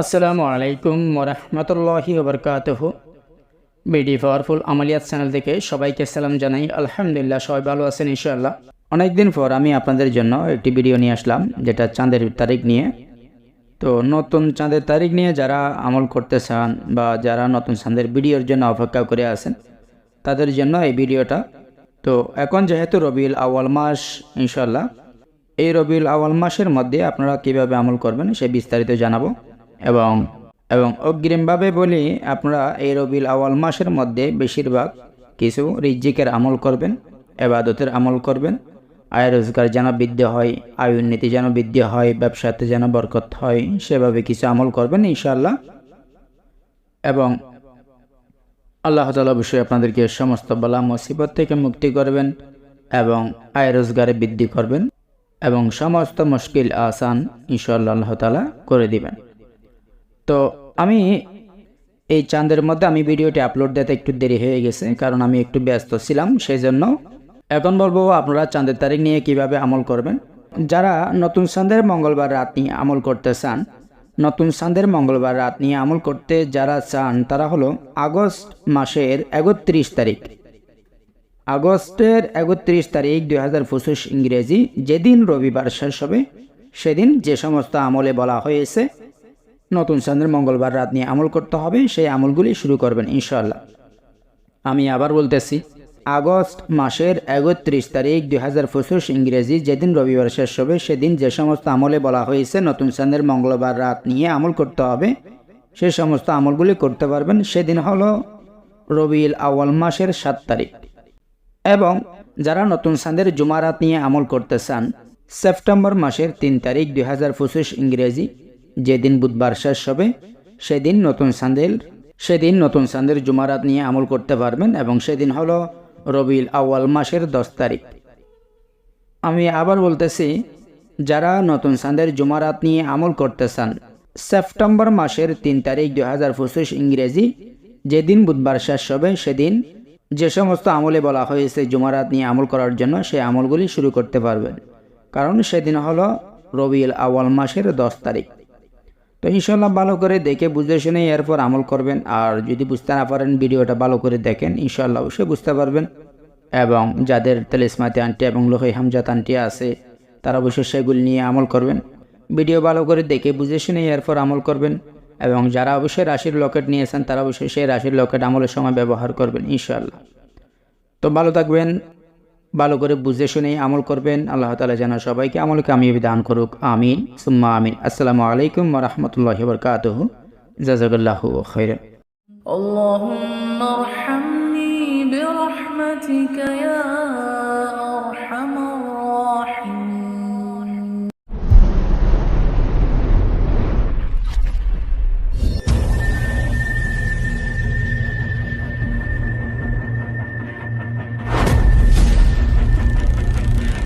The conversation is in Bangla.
আসসালামু আলাইকুম ওরহমতুল্লাহি ওবরকাতহ। বিডি পাওয়ারফুল আমালিয়াত চ্যানেল থেকে সবাইকে সালাম জানাই। আলহামদুলিল্লাহ, সবাই ভালো আছেন ইনশাআল্লাহ। অনেকদিন পর আমি আপনাদের জন্য একটি ভিডিও নিয়ে আসলাম, যেটা চাঁদের তারিখ নিয়ে। তো নতুন চাঁদের তারিখ নিয়ে যারা আমল করতে চান বা যারা নতুন চাঁদের ভিডিওর জন্য অপেক্ষা করে আছেন, তাদের জন্য এই ভিডিওটা। তো এখন যেহেতু রবিউল আওয়াল মাস ইনশাল্লাহ এই রবিউল আওয়াল মাসের মধ্যে আপনারা কীভাবে আমল করবেন সে বিস্তারিত জানাব। এবং এবং অগ্রিমভাবে বলি, আপনারা এই রবিল আওয়াল মাসের মধ্যে বেশিরভাগ কিছু রিজিকের আমল করবেন, এবাদতের আমল করবেন। আয় রোজগার যেন বৃদ্ধি হয়, আয় উন্নতি যেন বৃদ্ধি হয়, ব্যবসাতে যেন বরকত হয়, সেভাবে কিছু আমল করবেন ইনশাআল্লাহ। এবং আল্লাহ তালা অবশ্যই আপনাদেরকে সমস্ত বলা মুসিবত থেকে মুক্তি করবেন এবং আয় রোজগারে বৃদ্ধি করবেন এবং সমস্ত মুশকিল আসান ইনশাআল্লাহ আল্লাহ তালা করে দিবেন। তো আমি এই চাঁদের মধ্যে আমি ভিডিওটি আপলোড দিতে একটু দেরি হয়ে গেছে, কারণ আমি একটু ব্যস্ত ছিলাম সেই জন্য এখন বলব আপনারা চাঁদের তারিখ নিয়ে কীভাবে আমল করবেন। যারা নতুন চাঁদের মঙ্গলবার রাত নিয়ে আমল করতে চান, নতুন চাঁদের মঙ্গলবার রাত নিয়ে আমল করতে যারা চান, তারা হলো আগস্ট মাসের একত্রিশ তারিখ। আগস্টের একত্রিশ তারিখ দুই হাজার পঁচিশ ইংরেজি, যেদিন রবিবার শেষ হবে, সেদিন যে সমস্ত আমলে বলা হয়েছে নতুন চাঁদের মঙ্গলবার রাত নিয়ে আমল করতে হবে, সেই আমলগুলি শুরু করবেন ইনশাল্লাহ আমি আবার বলতেছি, আগস্ট মাসের একত্রিশ তারিখ দুই হাজার পঁচিশ ইংরেজি যেদিন রবিবার শেষ হবে, সেদিন যে সমস্ত আমলে বলা হয়েছে, নতুন চাঁদের মঙ্গলবার রাত নিয়ে আমল করতে হবে, সে সমস্ত আমলগুলি করতে পারবেন, সেদিন হলো রবিউল আওয়াল মাসের সাত তারিখ। এবং যারা নতুন চাঁদের জুমারাত নিয়ে আমল করতে চান, সেপ্টেম্বর মাসের তিন তারিখ দুই হাজার পঁচিশ ইংরেজি যেদিন বুধবার শেষ হবে, সেদিন নতুন চাঁদের সেদিন নতুন চাঁদের জুমারাত নিয়ে আমল করতে পারবেন এবং সেদিন হলো রবিল আউয়াল মাসের দশ তারিখ। আমি আবার বলতেছি, যারা নতুন চাঁদের জুমারাত নিয়ে আমল করতে চান সেপ্টেম্বর মাসের তিন তারিখ দু হাজার পঁচিশ ইংরেজি, যেদিন বুধবার শেষ হবে, সেদিন যে সমস্ত আমলে বলা হয়েছে জুমারাত নিয়ে আমল করার জন্য, সেই আমলগুলি শুরু করতে পারবেন। কারণ সেদিন হলো রবিল আউয়াল মাসের দশ তারিখ। তো ইনশাল্লাহ ভালো করে দেখে বুঝে শুনে এরপর আমল করবেন। আর যদি বুঝতে না পারেন, ভিডিওটা ভালো করে দেখেন ইনশাল্লাহ অবশ্যই বুঝতে পারবেন। এবং যাদের তেলিসমাতি আন্টি এবং লোহে হামজাত আন্টি আছে, তারা অবশ্যই সেগুলি নিয়ে আমল করবেন। ভিডিও ভালো করে দেখে বুঝে শুনে এরপর আমল করবেন। এবং যারা অবশ্যই রাশির লকেট নিয়েছেন, তারা অবশ্যই সেই রাশির লকেট আমলের সময় ব্যবহার করবেন ইনশাল্লাহ তো ভালো থাকবেন। ভালো করে বুঝে শুনে আমল করবেন আল্লাহ তালা যেন সবাইকে আমলকে আমি দান করুক আমিন সুম্মা আমিন আসসালামু আলাইকুম রহমতুল্লাহ বরকাত জাজাকাল্লাহ খৈর اللهم ارحمني برحمتك يا